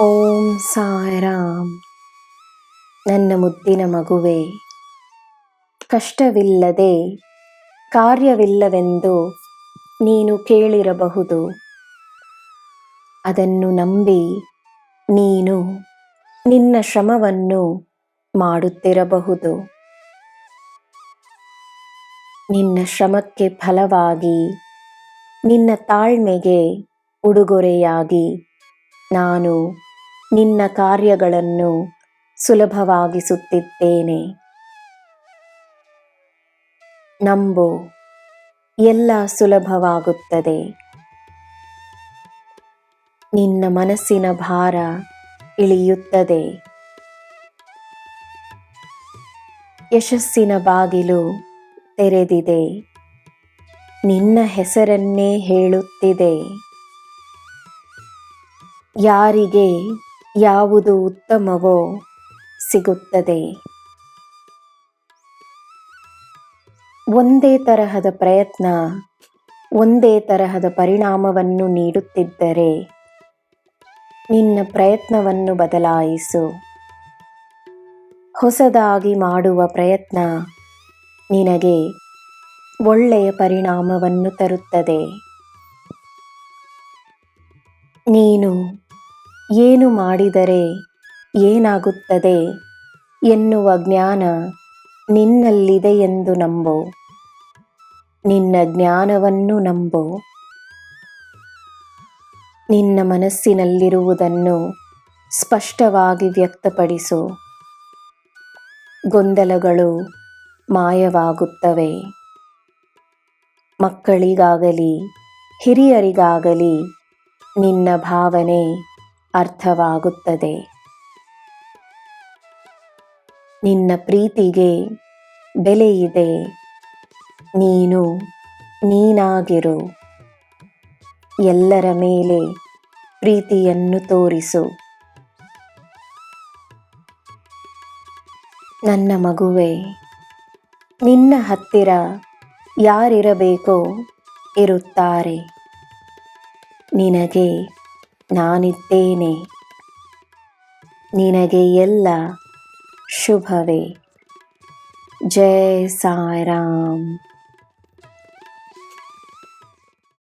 ಓಂ ಸಾರಾಮ್ ನನ್ನ ಮುದ್ದಿನ ಮಗುವೆ, ಕಷ್ಟವಿಲ್ಲದೆ ಕಾರ್ಯವಿಲ್ಲವೆಂದು ನೀನು ಕೇಳಿರಬಹುದು. ಅದನ್ನು ನಂಬಿ ನೀನು ನಿನ್ನ ಶ್ರಮವನ್ನು ಮಾಡುತ್ತಿರಬಹುದು. ನಿನ್ನ ಶ್ರಮಕ್ಕೆ ಫಲವಾಗಿ ನಿನ್ನ ತಾಳ್ಮೆಗೆ ಉಡುಗೊರೆಯಾಗಿ ನಾನು ನಿನ್ನ ಕಾರ್ಯಗಳನ್ನು ಸುಲಭವಾಗಿಸುತ್ತಿದ್ದೇನೆ. ನಂಬು, ಎಲ್ಲ ಸುಲಭವಾಗುತ್ತದೆ. ನಿನ್ನ ಮನಸ್ಸಿನ ಭಾರ ಇಳಿಯುತ್ತದೆ. ಯಶಸ್ಸಿನ ಬಾಗಿಲು ತೆರೆದಿದೆ. ನಿನ್ನ ಹೆಸರನ್ನೇ ಹೇಳುತ್ತಿದೆ. ಯಾರಿಗೆ ಯಾವುದು ಉತ್ತಮವೋ ಸಿಗುತ್ತದೆ. ಒಂದೇ ತರಹದ ಪ್ರಯತ್ನ, ಒಂದೇ ತರಹದ ಪರಿಣಾಮವನ್ನು ನೀಡುತ್ತಿದ್ದರೆ ನಿನ್ನ ಪ್ರಯತ್ನವನ್ನು ಬದಲಾಯಿಸು. ಹೊಸದಾಗಿ ಮಾಡುವ ಪ್ರಯತ್ನ ನಿನಗೆ ಒಳ್ಳೆಯ ಪರಿಣಾಮವನ್ನು ತರುತ್ತದೆ. ನೀನು ಏನು ಮಾಡಿದರೆ ಏನಾಗುತ್ತದೆ? ಎನ್ನುವ ಜ್ಞಾನ ನಿನ್ನಲ್ಲಿದೆ ಎಂದು ನಂಬು. ನಿನ್ನ ಜ್ಞಾನವನ್ನು ನಂಬು. ನಿನ್ನ ಮನಸ್ಸಿನಲ್ಲಿರುವುದನ್ನು ಸ್ಪಷ್ಟವಾಗಿ ವ್ಯಕ್ತಪಡಿಸು. ಗೊಂದಲಗಳು ಮಾಯವಾಗುತ್ತವೆ. ಮಕ್ಕಳಿಗಾಗಲಿ, ಹಿರಿಯರಿಗಾಗಲಿ ನಿನ್ನ ಭಾವನೆ ಅರ್ಥವಾಗುತ್ತದೆ. ನಿನ್ನ ಪ್ರೀತಿಗೆ ಬೆಲೆಯಿದೆ ನೀನು ನೀನಾಗಿರು. ಎಲ್ಲರ ಮೇಲೆ ಪ್ರೀತಿಯನ್ನು ತೋರಿಸು. ನನ್ನ ಮಗುವೆ, ನಿನ್ನ ಹತ್ತಿರ ಯಾರಿರಬೇಕೋ ಇರುತ್ತಾರೆ. ನಿನಗೆ ನಾನಿದ್ದೇನೆ. ನಿನಗೆ ಎಲ್ಲ ಶುಭವೇ. ಜಯ ಸಾಯಿರಾಮ್.